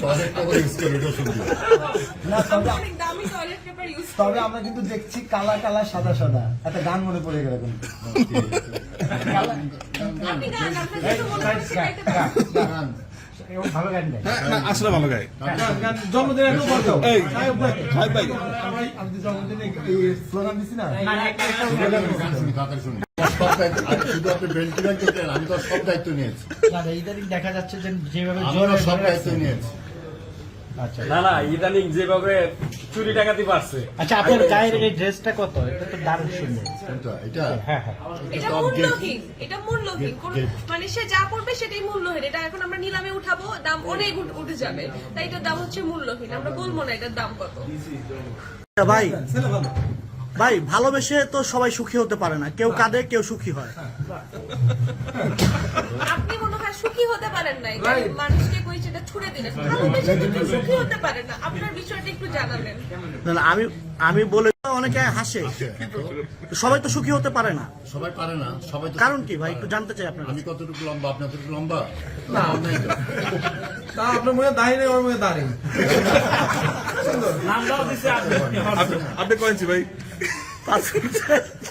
Toilet paper use করি এটা শুনছি না তবে অনেক দামি টয়লেট পেপার ইউজ তবে আমরা কিন্তু দেখছি কালা কালা সাদা সাদা। একটা গান মনে পড়ে গেল ভালো গান আসলে ভালো গায় জন্মদিন দিছি না আমি তো সব দায়িত্ব নিয়েছি। দেখা যাচ্ছে যে যেভাবে সব দায়িত্ব। নিয়েছি। না না ইদানিং যেভাবে চুরি ডাকাতি আচ্ছা আপনার গায়ের এই ড্রেসটা কত? এটা তো দারুণ সুন্দর। কোনটা? এটা? হ্যাঁ হ্যাঁ এটা মূল্যহীন এটা মূল্যহীন। মানে সে যা পড়বে সেটাই মূল্যহীন। এটা এখন আমরা নিলামে উঠাবো দাম অনেক উঠে যাবে। তাই এটার দাম হচ্ছে মূল্যহীন। আমরা বলব না এটার দাম কত। ভাই। ভাই ভালোবেসে তো সবাই সুখী হতে পারে না। কেউ কাঁদে কেউ সুখী হয়। আপনি মনে হয় সুখী হতে পারেন না এটা মানুষকে কই ছুড়ে দিলেন। ভালোবেসে তো সুখী হতে পারে না। আপনার বিষয়টা একটু জানাবেন। না না আমি আমি বলে অনেকে হাসে। সবাই তো সুখী হতে পারে না। সবাই পারে না সবাই কারণ কি ভাই? একটু জানতে চাই আপনার আমি কতটুকু লম্বা? আপনার কতটুকু লম্বা? না তা আপনার মনে দাঁড়িয়ে নেই ওর মনে দাঁড়িয়ে আপনি। কয়েছি ভাই।